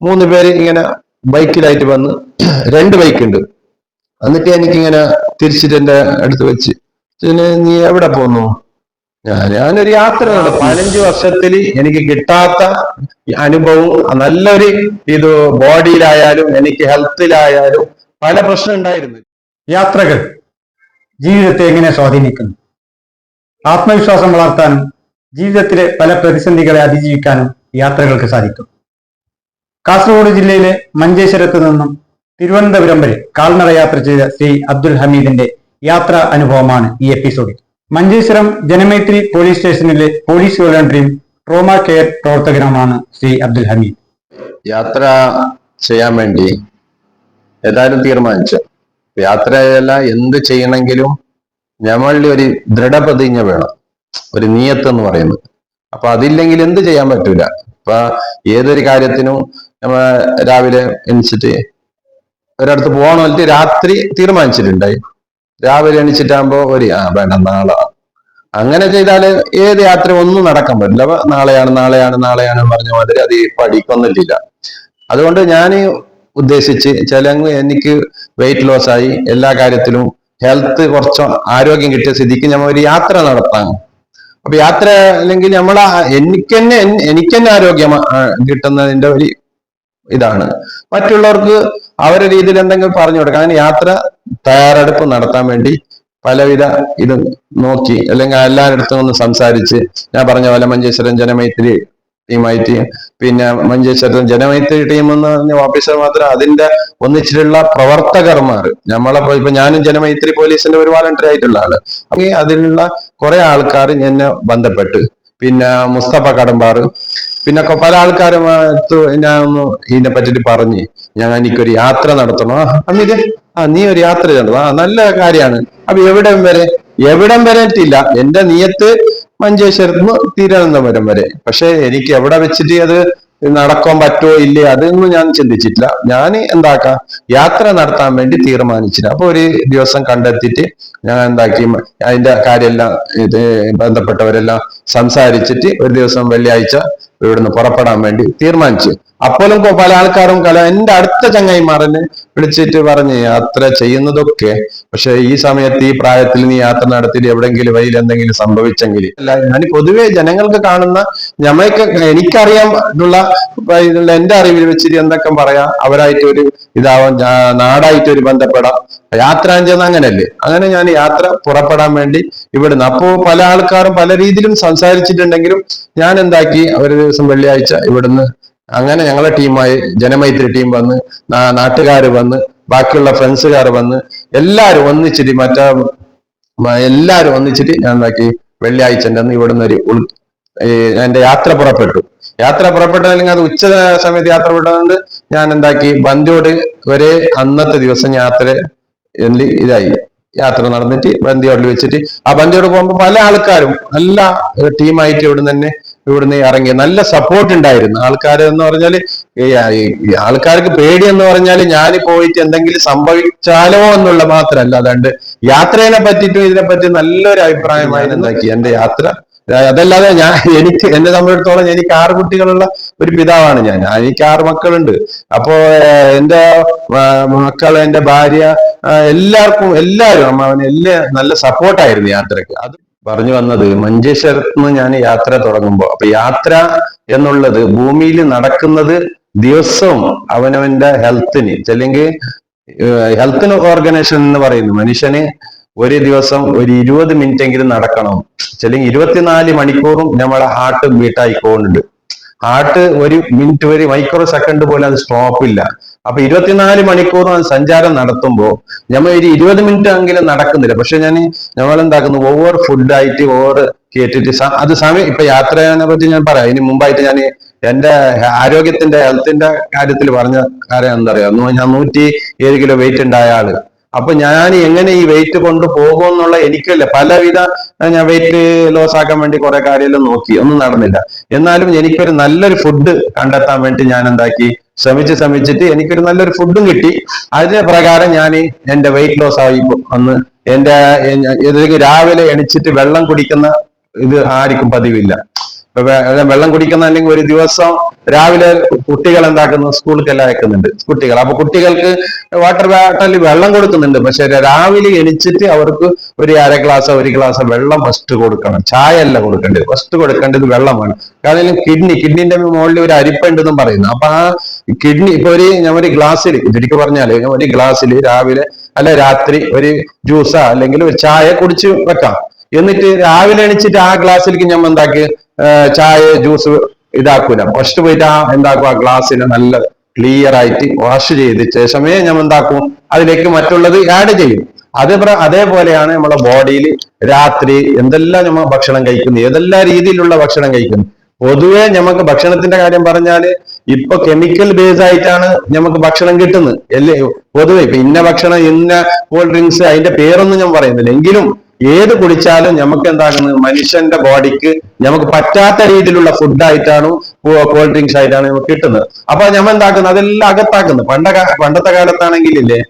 മൂന്ന് പേര് ഇങ്ങനെ ബൈക്കിലായിട്ട് വന്ന് രണ്ട് ബൈക്ക് ഉണ്ട് എന്നിട്ട് എനിക്കിങ്ങനെ തിരിച്ചിട്ട് എന്റെ അടുത്ത് വെച്ച് പിന്നെ നീ എവിടെ പോന്നു? ഞാൻ ഞാനൊരു യാത്ര പതിനഞ്ച് വർഷത്തിൽ എനിക്ക് കിട്ടാത്ത അനുഭവം നല്ലൊരു ഇത് ബോഡിയിലായാലും എനിക്ക് ഹെൽത്തിലായാലും പല പ്രശ്നം ഉണ്ടായിരുന്നു. യാത്രകൾ ജീവിതത്തെ എങ്ങനെ സ്വാധീനിക്കുന്നു? ആത്മവിശ്വാസം വളർത്താനും ജീവിതത്തിലെ പല പ്രതിസന്ധികളെ അതിജീവിക്കാനും യാത്രകൾക്ക് സാധിക്കും. കാസർഗോഡ് ജില്ലയിലെ മഞ്ചേശ്വരത്ത് നിന്നും തിരുവനന്തപുരം വരെ കാൽനട യാത്ര ചെയ്ത ശ്രീ അബ്ദുൽ ഹമീദിന്റെ യാത്രാ അനുഭവമാണ് ഈ എപ്പിസോഡിൽ. മഞ്ചേശ്വരം ജനമൈത്രി പോലീസ് സ്റ്റേഷനിലെ പോലീസ് വോളണ്ടറിയും ട്രോമ കെയർ പ്രവർത്തകനുമാണ് ശ്രീ അബ്ദുൽ ഹമീദ്. യാത്ര ചെയ്യാൻ വേണ്ടി ഏതായാലും തീരുമാനിച്ചു. യാത്രയല്ല എന്ത് ചെയ്യണമെങ്കിലും നമ്മളിൽ ഒരു ദൃഢപ്രതിജ്ഞ വേണം. ഒരു നീയത്ത് എന്ന് പറയുന്നത്. അപ്പൊ അതില്ലെങ്കിൽ എന്ത് ചെയ്യാൻ പറ്റൂല? ഇപ്പൊ ഏതൊരു കാര്യത്തിനും നമ്മ രാവിലെ എണിച്ചിട്ട് ഒരിടത്ത് പോകണം എന്നിട്ട് രാത്രി തീരുമാനിച്ചിട്ടുണ്ടായി. രാവിലെ എണിച്ചിട്ടാകുമ്പോ ഒരു ആ വേണ്ട നാളെ. അങ്ങനെ ചെയ്താൽ ഏത് യാത്ര ഒന്നും നടക്കാൻ പറ്റില്ല. അപ്പൊ നാളെയാണ് നാളെയാണ് നാളെയാണ് പറഞ്ഞ മാതിരി അത് പഠിക്കൊന്നില്ല അതുകൊണ്ട് ഞാൻ ഉദ്ദേശിച്ച് ചില എനിക്ക് വെയിറ്റ് ലോസ് ആയി. എല്ലാ കാര്യത്തിലും ഹെൽത്ത് കുറച്ച് ആരോഗ്യം കിട്ടിയ സ്ഥിതിക്ക് നമ്മൾ ഒരു യാത്ര നടത്താം. അപ്പൊ യാത്ര അല്ലെങ്കിൽ നമ്മൾ എനിക്ക് തന്നെ എനിക്ക് തന്നെ ആരോഗ്യം കിട്ടുന്നതിന്റെ ഒരു ഇതാണ്. മറ്റുള്ളവർക്ക് അവരുടെ രീതിയിൽ എന്തെങ്കിലും പറഞ്ഞു കൊടുക്കാം അങ്ങനെ യാത്ര തയ്യാറെടുപ്പ് നടത്താൻ വേണ്ടി പലവിധ ഇത് നോക്കി അല്ലെങ്കിൽ എല്ലാവരുടെ ഒന്ന് സംസാരിച്ച് ഞാൻ പറഞ്ഞ പോലെ മഞ്ചേശ്വരം ജനമൈത്രി ടീമായിട്ട് പിന്നെ മഞ്ചേശ്വരം ജനമൈത്രി ടീം എന്ന് പറഞ്ഞ ഓഫീസർ മാത്രം അതിന്റെ ഒന്നിച്ചിട്ടുള്ള പ്രവർത്തകർമാർ. നമ്മളെ ഇപ്പൊ- ഞാനും ജനമൈത്രി പോലീസിന്റെ ഒരു വാലണ്ടറി ആയിട്ടുള്ള ആൾ. അപ്പൊ അതിലുള്ള കുറെ ആൾക്കാർ എന്നെ ബന്ധപ്പെട്ട്. പിന്നെ മുസ്തഫ കടമ്പാർ പിന്നെ പല ആൾക്കാരുമായിട്ട് ഞാൻ ഒന്ന് ഇതിനെ പറ്റിട്ട് പറഞ്ഞ് ഞാൻ എനിക്കൊരു യാത്ര നടത്തണം. ആ അന്നിത് ആ നീ ഒരു യാത്ര ചെയ്യണം ആ നല്ല കാര്യമാണ്. അപ്പൊ എവിടം വരെ? എവിടം വരെ എത്തിയില്ല. എന്റെ നിയത്ത് മഞ്ചേശ്വരത്ത് നിന്ന് തിരുവനന്തപുരം വരെ. പക്ഷെ എനിക്ക് എവിടെ വെച്ചിട്ട് അത് നടക്കാൻ പറ്റുമോ ഇല്ലേ അതൊന്നും ഞാൻ ചിന്തിച്ചിട്ടില്ല. ഞാൻ എന്താക്കാം? യാത്ര നടത്താൻ വേണ്ടി തീരുമാനിച്ചില്ല. അപ്പൊ ഒരു ദിവസം കണ്ടെത്തിയിട്ട് ഞാൻ എന്താക്കി അതിന്റെ കാര്യമെല്ലാം ഇത് ബന്ധപ്പെട്ടവരെല്ലാം സംസാരിച്ചിട്ട് ഒരു ദിവസം വെള്ളിയാഴ്ച ഇവിടുന്ന് പുറപ്പെടാൻ വേണ്ടി തീരുമാനിച്ചു. അപ്പോഴും പല ആൾക്കാരും കല എന്റെ അടുത്ത ചങ്ങായിമാരനെ വിളിച്ചിട്ട് പറഞ്ഞ് യാത്ര ചെയ്യുന്നതൊക്കെ പക്ഷെ ഈ സമയത്ത് ഈ പ്രായത്തിൽ നീ യാത്ര നടത്തിയിട്ട് എവിടെങ്കിലും വഴിയിൽ എന്തെങ്കിലും സംഭവിച്ചെങ്കിൽ അല്ല ഞാൻ പൊതുവെ ജനങ്ങൾക്ക് കാണുന്ന ഞമ്മക്ക് എനിക്കറിയാനുള്ള ഉള്ള എന്റെ അറിവിൽ വെച്ചിട്ട് എന്തൊക്കെ പറയാം. അവരായിട്ട് ഒരു ഇതാവാൻ നാടായിട്ട് ഒരു ബന്ധപ്പെടാം. യാത്ര ചെയ്യുന്ന അങ്ങനല്ലേ. അങ്ങനെ ഞാൻ യാത്ര പുറപ്പെടാൻ വേണ്ടി ഇവിടുന്ന്. അപ്പോ പല ആൾക്കാരും പല രീതിയിലും സംസാരിച്ചിട്ടുണ്ടെങ്കിലും ഞാൻ എന്താക്കി? ഒരു ദിവസം വെള്ളിയാഴ്ച ഇവിടുന്ന് അങ്ങനെ ഞങ്ങളെ ടീമായി ജനമൈത്രി ടീം വന്ന് നാട്ടുകാർ വന്ന് ബാക്കിയുള്ള ഫ്രണ്ട്സുകാർ വന്ന് എല്ലാവരും ഒന്നിച്ചിട്ട് മറ്റേ എല്ലാവരും ഒന്നിച്ചിട്ട് ഞാൻ എന്താക്കി വെള്ളിയാഴ്ചന്റെ അന്ന് ഇവിടുന്ന് ഒരു ഉൾ എന്റെ യാത്ര പുറപ്പെട്ടു. യാത്ര പുറപ്പെട്ടല്ലെങ്കിൽ അത് ഉച്ച സമയത്ത് യാത്ര വിട്ടതുകൊണ്ട് ഞാൻ എന്താക്കി ബന്ധിയോട് ഒരേ അന്നത്തെ ദിവസം യാത്ര ഇതായി. യാത്ര നടന്നിട്ട് ബന്ധിയോട് വെച്ചിട്ട് ആ ബന്ധിയോട് പോകുമ്പോൾ പല ആൾക്കാരും നല്ല ടീമായിട്ട് ഇവിടുന്ന് തന്നെ ഇവിടുന്ന് ഇറങ്ങി നല്ല സപ്പോർട്ട് ഉണ്ടായിരുന്നു. ആൾക്കാർ എന്ന് പറഞ്ഞാൽ ആൾക്കാർക്ക് പേടി എന്ന് പറഞ്ഞാൽ ഞാൻ പോയിട്ട് എന്തെങ്കിലും സംഭവിച്ചാലോ എന്നുള്ള മാത്രമല്ല. അതുകൊണ്ട് യാത്രയെ പറ്റിയിട്ടും ഇതിനെ പറ്റി നല്ലൊരു അഭിപ്രായമായിരുന്നു എന്താക്കി എന്റെ യാത്ര അതല്ലാതെ ഞാൻ എനിക്ക് എന്നെ സംബന്ധിച്ചിടത്തോളം എനിക്ക് ആറ് കുട്ടികളുള്ള ഒരു പിതാവാണ് ഞാൻ. എനിക്ക് ആറ് മക്കളുണ്ട്. അപ്പോ എന്റെ മക്കൾ എന്റെ ഭാര്യ എല്ലാവർക്കും എല്ലാവരും അമ്മാവന് എല്ലാ നല്ല സപ്പോർട്ടായിരുന്നു യാത്രയ്ക്ക് അത് പറഞ്ഞു വന്നത് മഞ്ചേശ്വരത്ത് നിന്ന് ഞാൻ യാത്ര തുടങ്ങുമ്പോ. അപ്പൊ യാത്ര എന്നുള്ളത് ഭൂമിയിൽ നടക്കുന്നത് ദിവസവും അവനവന്റെ ഹെൽത്തിന്. അല്ലെങ്കിൽ ഹെൽത്തിന് ഓർഗനൈസേഷൻ എന്ന് പറയുന്നു. മനുഷ്യന് ഒരു ദിവസം ഒരു ഇരുപത് മിനിറ്റ് എങ്കിലും നടക്കണം. അല്ലെങ്കിൽ ഇരുപത്തിനാല് മണിക്കൂറും നമ്മളെ ഹാർട്ട് ബീട്ടായിക്കൊണ്ടുണ്ട് ഹാർട്ട് ഒരു മിനിറ്റ് വരെ മൈക്രോ സെക്കൻഡ് പോലെ അത് സ്റ്റോപ്പ് ഇല്ല. അപ്പൊ ഇരുപത്തിനാല് മണിക്കൂർ അത് സഞ്ചാരം നടത്തുമ്പോൾ നമ്മൾ ഒരു ഇരുപത് മിനിറ്റ് എങ്കിലും നടക്കുന്നില്ല. പക്ഷെ ഞാൻ നമ്മൾ എന്താക്കുന്നു ഓവർ ഫുഡായിട്ട് ഓവർ കേട്ടിട്ട് അത് സമയം ഇപ്പൊ യാത്രയെ പറ്റി ഞാൻ പറയാം. ഇനി മുമ്പായിട്ട് ഞാൻ എന്റെ ആരോഗ്യത്തിന്റെ ഹെൽത്തിന്റെ കാര്യത്തിൽ പറഞ്ഞ കാര്യം എന്താ പറയാ? ഞാൻ നൂറ്റി ഏഴ് കിലോ വെയിറ്റ് ഉണ്ടായ ആൾ. അപ്പൊ ഞാൻ എങ്ങനെ ഈ വെയിറ്റ് കൊണ്ട് പോകും എന്നുള്ള എനിക്കല്ല പലവിധ ഞാൻ വെയിറ്റ് ലോസ് ആക്കാൻ വേണ്ടി കുറെ കാര്യമെല്ലാം നോക്കി. ഒന്നും നടന്നില്ല. എന്നാലും എനിക്കൊരു നല്ലൊരു ഫുഡ് കണ്ടെത്താൻ വേണ്ടി ഞാൻ എന്താക്കി? ശ്രമിച്ച് ശ്രമിച്ചിട്ട് എനിക്കൊരു നല്ലൊരു ഫുഡും കിട്ടി. അതിന്റെ പ്രകാരം ഞാൻ എന്റെ വെയിറ്റ് ലോസ് ആയി അന്ന് എന്റെ രാവിലെ എണിച്ചിട്ട് വെള്ളം കുടിക്കുന്ന ഇത് ആർക്കും പതിവില്ല. വെള്ളം കുടിക്കുന്ന അല്ലെങ്കിൽ ഒരു ദിവസം രാവിലെ കുട്ടികൾ എന്താക്കുന്നു? സ്കൂളിലേക്കെല്ലാം അയക്കുന്നുണ്ട്. കുട്ടികൾ. അപ്പൊ കുട്ടികൾക്ക് വാട്ടർ ബാട്ടലിൽ വെള്ളം കൊടുക്കുന്നുണ്ട്. പക്ഷെ രാവിലെ എണിച്ചിട്ട് അവർക്ക് ഒരു അര ഗ്ലാസ് ഒരു ഗ്ലാസ് വെള്ളം ഫസ്റ്റ് കൊടുക്കണം. ചായ അല്ല കൊടുക്കേണ്ടത്. ഫസ്റ്റ് കൊടുക്കേണ്ടത് വെള്ളമാണ് കാരണം കിഡ്നി കിഡ്നിന്റെ മുകളിൽ ഒരു അരിപ്പുണ്ടെന്നും പറയുന്നു. അപ്പൊ ആ കിഡ്നി ഇപ്പൊ ഒരു ഞാൻ ഒരു ഗ്ലാസ്സിൽ ശരിക്കും പറഞ്ഞാൽ ഒരു ഗ്ലാസ്സിൽ രാവിലെ അല്ല രാത്രി ഒരു ജ്യൂസാ അല്ലെങ്കിൽ ഒരു ചായ കുടിച്ച് വെക്കാം. എന്നിട്ട് രാവിലെ എണിച്ചിട്ട് ആ ഗ്ലാസ്സിലേക്ക് ഞാൻ എന്താക്കി? ചായ ജ്യൂസ് ഇതാക്കൂല. ഫസ്റ്റ് പോയിട്ട് ആ എന്താക്കും? ആ ഗ്ലാസ്സിനെ നല്ല ക്ലിയർ ആയിട്ട് വാഷ് ചെയ്ത ശേഷമേ ഞമ്മ എന്താക്കും? അതിലേക്ക് മറ്റുള്ളത് ആഡ് ചെയ്യും. അതേ അതേപോലെയാണ് നമ്മുടെ ബോഡിയിൽ രാത്രി എന്തെല്ലാം നമ്മൾ ഭക്ഷണം കഴിക്കുന്നു? ഏതെല്ലാം രീതിയിലുള്ള ഭക്ഷണം കഴിക്കുന്നു? പൊതുവെ നമുക്ക് ഭക്ഷണത്തിന്റെ കാര്യം പറഞ്ഞാൽ ഇപ്പൊ കെമിക്കൽ ബേസ് ആയിട്ടാണ് നമുക്ക് ഭക്ഷണം കിട്ടുന്നത്. അല്ലേ? പൊതുവെ ഇപ്പൊ ഇന്ന ഭക്ഷണം ഇന്ന കൂൾ ഡ്രിങ്ക്സ് അതിന്റെ പേരൊന്നും ഞാൻ പറയുന്നില്ല. എങ്കിലും ഏത് കുടിച്ചാലും നമുക്ക് എന്താകുന്നത് മനുഷ്യന്റെ ബോഡിക്ക് നമുക്ക് പറ്റാത്ത രീതിയിലുള്ള ഫുഡ് ആയിട്ടാണ് കോൾഡ് ഡ്രിങ്ക്സ് ആയിട്ടാണ് നമുക്ക് കിട്ടുന്നത്. അപ്പൊ നമ്മൾ എന്താക്കുന്നത് അതെല്ലാം അകത്താക്കുന്നത് പണ്ട പണ്ടത്തെ കാലത്താണെങ്കിൽ ഇല്ലേ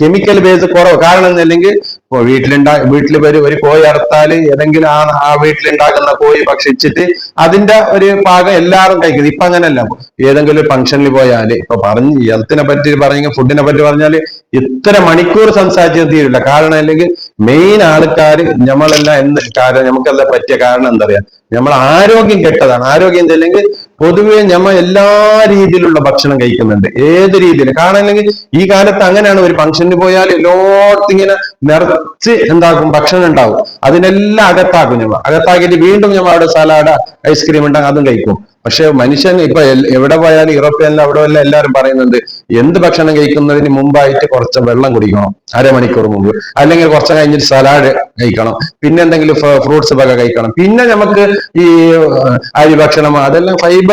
കെമിക്കൽ ബേസ് കുറവ്. കാരണം എന്നല്ലെങ്കിൽ വീട്ടിലുണ്ടാ വീട്ടിൽ വരും ഒരു കോഴി അറുത്താൽ ഏതെങ്കിലും ആ ആ വീട്ടിലുണ്ടാക്കുന്ന കോഴി ഭക്ഷിച്ചിട്ട് അതിന്റെ ഒരു പാകം എല്ലാവരും കഴിക്കുന്നത് ഇപ്പൊ അങ്ങനെയല്ല ഏതെങ്കിലും ഒരു ഫംഗ്ഷനിൽ പോയാൽ ഇപ്പൊ പറഞ്ഞ് ഹെൽത്തിനെ പറ്റി പറഞ്ഞെങ്കിൽ ഫുഡിനെ പറ്റി പറഞ്ഞാൽ ഇത്ര മണിക്കൂർ സംസാരിച്ചാൽ തീരില്ല. കാരണം അല്ലെങ്കിൽ മെയിൻ ആൾക്കാർ നമ്മളെല്ലാം എന്ത് കാരണം നമുക്കെല്ലാം പറ്റിയ കാരണം എന്താ പറയാ? നമ്മൾ ആരോഗ്യം കെട്ടതാണ്. ആരോഗ്യം അല്ലെങ്കിൽ പൊതുവെ ഞമ്മ എല്ലാ രീതിയിലുള്ള ഭക്ഷണം കഴിക്കുന്നുണ്ട്. ഏത് രീതിയിൽ കാരണം അല്ലെങ്കിൽ ഈ കാലത്ത് അങ്ങനെയാണ് ഒരു ഫംഗ്ഷനിൽ പോയാൽ എല്ലായിടത്തും ഇങ്ങനെ നിറച്ച് എന്താക്കും ഭക്ഷണം ഉണ്ടാവും. അതിനെല്ലാം അകത്താക്കും ഞമ്മ. അകത്താക്കിയിട്ട് വീണ്ടും ഞമ്മ അവിടെ സലാഡ് ഐസ്ക്രീം ഉണ്ടാകും അതും കഴിക്കും. പക്ഷെ മനുഷ്യൻ ഇപ്പൊ എവിടെ പോയാലും യൂറോപ്പിയനിലും അവിടെ എല്ലാം എല്ലാവരും പറയുന്നുണ്ട് എന്ത് ഭക്ഷണം കഴിക്കുന്നതിന് മുമ്പായിട്ട് കുറച്ച് വെള്ളം കുടിക്കണം. അരമണിക്കൂർ മുമ്പ്. അല്ലെങ്കിൽ കുറച്ച് കഴിഞ്ഞിട്ട് സലാഡ് കഴിക്കണം. പിന്നെ എന്തെങ്കിലും ഫ്രൂട്ട്സ് വക കഴിക്കണം. പിന്നെ നമുക്ക് ഈ അരി ഭക്ഷണം അതെല്ലാം ഫൈബർ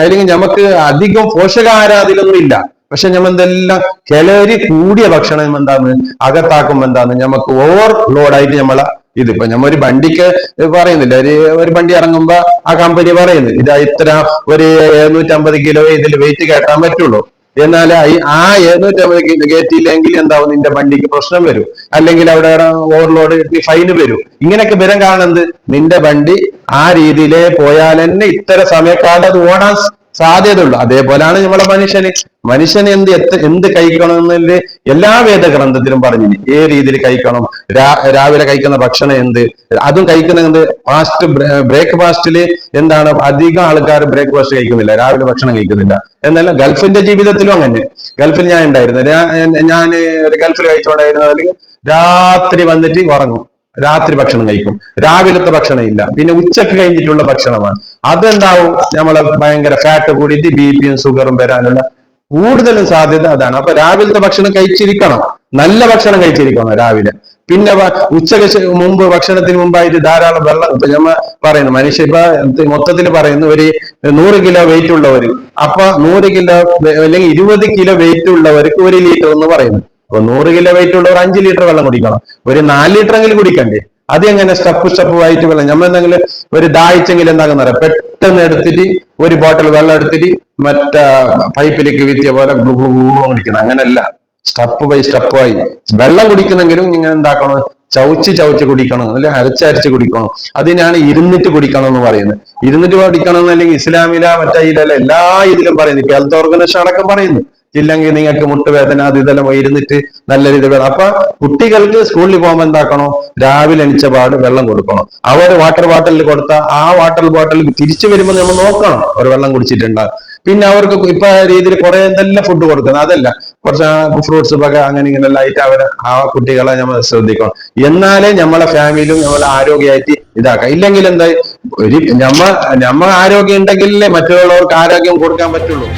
അല്ലെങ്കിൽ നമുക്ക് അധികം പോഷകാഹാരാതിലൊന്നും ഇല്ല പക്ഷെ നമ്മൾ എന്തെല്ലാം കലരി കൂടിയ ഭക്ഷണം എന്താണ്? അകത്താക്കുമ്പോ എന്താണ്? നമുക്ക് ഓവർ ലോഡായിട്ട് നമ്മളെ ഇത്. ഇപ്പൊ നമ്മ ഒരു വണ്ടിക്ക് പറയുന്നില്ല. ഒരു ഒരു വണ്ടി ഇറങ്ങുമ്പോ ആ കമ്പനി പറയുന്നു ഇതാ ഇത്ര ഒരു എഴുന്നൂറ്റമ്പത് കിലോ ഇതിൽ വെയിറ്റ് കയറ്റാൻ പറ്റുള്ളൂ. എന്നാൽ ആ എഴുന്നൂറ്റമ്പത് കയറ്റിയില്ലെങ്കിൽ എന്താവും? നിന്റെ വണ്ടിക്ക് പ്രശ്നം വരും. അല്ലെങ്കിൽ അവിടെ ഓവർലോഡ് ഫൈൻ വരും. ഇങ്ങനെയൊക്കെ വരാൻ കാണുന്നത് നിന്റെ വണ്ടി ആ രീതിയിലേ പോയാൽ തന്നെ ഇത്ര സമയക്കാലം അത് ഓടാൻ സാധ്യതയുള്ളൂ. അതേപോലെയാണ് നമ്മളെ മനുഷ്യന്. മനുഷ്യന് എന്ത് എത്ര എന്ത് കഴിക്കണം എന്നതിന്റെ എല്ലാ വേദഗ്രന്ഥത്തിലും പറഞ്ഞു ഏ രീതിയിൽ കഴിക്കണം. രാവിലെ കഴിക്കുന്ന ഭക്ഷണം എന്ത്? അതും കഴിക്കുന്ന എന്ത്? ഫാസ്റ്റ് ബ്രേക്ക്ഫാസ്റ്റിൽ എന്താണ്? അധികം ആൾക്കാർ ബ്രേക്ക്ഫാസ്റ്റ് കഴിക്കുന്നില്ല. രാവിലെ ഭക്ഷണം കഴിക്കുന്നില്ല. എന്നല്ല ഗൾഫിന്റെ ജീവിതത്തിലും അങ്ങനെ. ഗൾഫിൽ ഞാൻ ഉണ്ടായിരുന്നു. ഞാൻ ഒരു ഗൾഫിൽ കഴിച്ചുകൊണ്ടായിരുന്നതിൽ രാത്രി വന്നിട്ട് ഉറങ്ങും. രാത്രി ഭക്ഷണം കഴിക്കും. രാവിലത്തെ ഭക്ഷണം ഇല്ല. പിന്നെ ഉച്ചയ്ക്ക് കഴിഞ്ഞിട്ടുള്ള ഭക്ഷണമാണ്. അതെന്താവും? നമ്മളെ ഭയങ്കര ഫാറ്റ് കൂടിയിട്ട് ബി പിയും ഷുഗറും വരാനുള്ള കൂടുതലും സാധ്യത അതാണ്. അപ്പൊ രാവിലത്തെ ഭക്ഷണം കഴിച്ചിരിക്കണം. നല്ല ഭക്ഷണം കഴിച്ചിരിക്കണം രാവിലെ. പിന്നെ ഉച്ചയ്ക്ക് മുമ്പ് ഭക്ഷണത്തിന് മുമ്പായിട്ട് ധാരാളം വെള്ളം ഇപ്പൊ നമ്മ പറയുന്നു മനുഷ്യ മൊത്തത്തിൽ പറയുന്നു ഒരു നൂറ് കിലോ വെയിറ്റ് ഉള്ളവര് അപ്പൊ നൂറ് കിലോ അല്ലെങ്കിൽ ഇരുപത് കിലോ വെയിറ്റ് ഉള്ളവർക്ക് ഒരു ലിറ്റർ എന്ന് പറയുന്നു. അപ്പൊ നൂറ് കിലോ വെയിറ്റ് ഉള്ളവർ അഞ്ച് ലിറ്റർ വെള്ളം കുടിക്കണം. ഒരു നാല് ലിറ്റർ എങ്കിലും കുടിക്കണ്ടേ? അത് എങ്ങനെ സ്റ്റെപ്പ് സ്റ്റെപ്പ് ആയിട്ട് വെള്ളം? നമ്മൾ എന്തെങ്കിലും ഒരു ദാഹിച്ചെങ്കിൽ എന്താകുന്ന പറയാം പെട്ടെന്ന് എടുത്തിട്ട് ഒരു ബോട്ടിൽ വെള്ളം എടുത്തിട്ട് മറ്റേ പൈപ്പിലേക്ക് വീത്തിയ പോലെ കുടിക്കണം അങ്ങനല്ല സ്റ്റെപ്പ് ബൈ സ്റ്റെപ്പ് ആയി. വെള്ളം കുടിക്കുന്നെങ്കിലും നിങ്ങൾ എന്താക്കണം? ചവച്ച് ചവച്ച് കുടിക്കണം. അല്ലെ? അരച്ചരച്ച് കുടിക്കണം. അതിനാണ് ഇരുന്നിട്ട് കുടിക്കണം എന്ന് പറയുന്നത്. ഇരുന്നിട്ട് കുടിക്കണം എന്നല്ലെങ്കിൽ ഇസ്ലാമില മറ്റേ ഇതിലല്ല എല്ലാ ഇതിലും പറയുന്നു ഹെൽത്ത് ഓർഗനൈസേഷൻ അടക്കം പറയുന്നു. ഇല്ലെങ്കിൽ നിങ്ങൾക്ക് മുട്ടുവേദന അത് ഇതെല്ലാം ഇരുന്നിട്ട് നല്ല രീതിയിൽ വേണം. അപ്പൊ കുട്ടികൾക്ക് സ്കൂളിൽ പോകുമ്പോൾ എന്താക്കണം? രാവിലെ എണിച്ച പാട് വെള്ളം കൊടുക്കണം. അവർ വാട്ടർ ബോട്ടിലിൽ കൊടുത്ത ആ വാട്ടർ ബോട്ടിൽ തിരിച്ചു വരുമ്പോൾ നമ്മൾ നോക്കണം അവർ വെള്ളം കുടിച്ചിട്ടുണ്ട്. പിന്നെ അവർക്ക് ഇപ്പൊ രീതിയിൽ കുറെ എന്തെല്ലാം ഫുഡ് കൊടുക്കുന്നത്? അതല്ല. കുറച്ച് ഫ്രൂട്ട്സ് ഒക്കെ അങ്ങനെ ഇങ്ങനെ ലൈറ്റ് അവരെ ആ കുട്ടികളെ നമ്മൾ ശ്രദ്ധിക്കണം. എന്നാലേ നമ്മളെ ഫാമിലിയും നമ്മളെ ആരോഗ്യമായിട്ട് ഇതാക്കാം. ഇല്ലെങ്കിൽ എന്താ ഒരു നമ്മ നമ്മ ആരോഗ്യം ഉണ്ടെങ്കിലേ മറ്റുള്ളവർക്ക് ആരോഗ്യം കൊടുക്കാൻ പറ്റുള്ളൂ.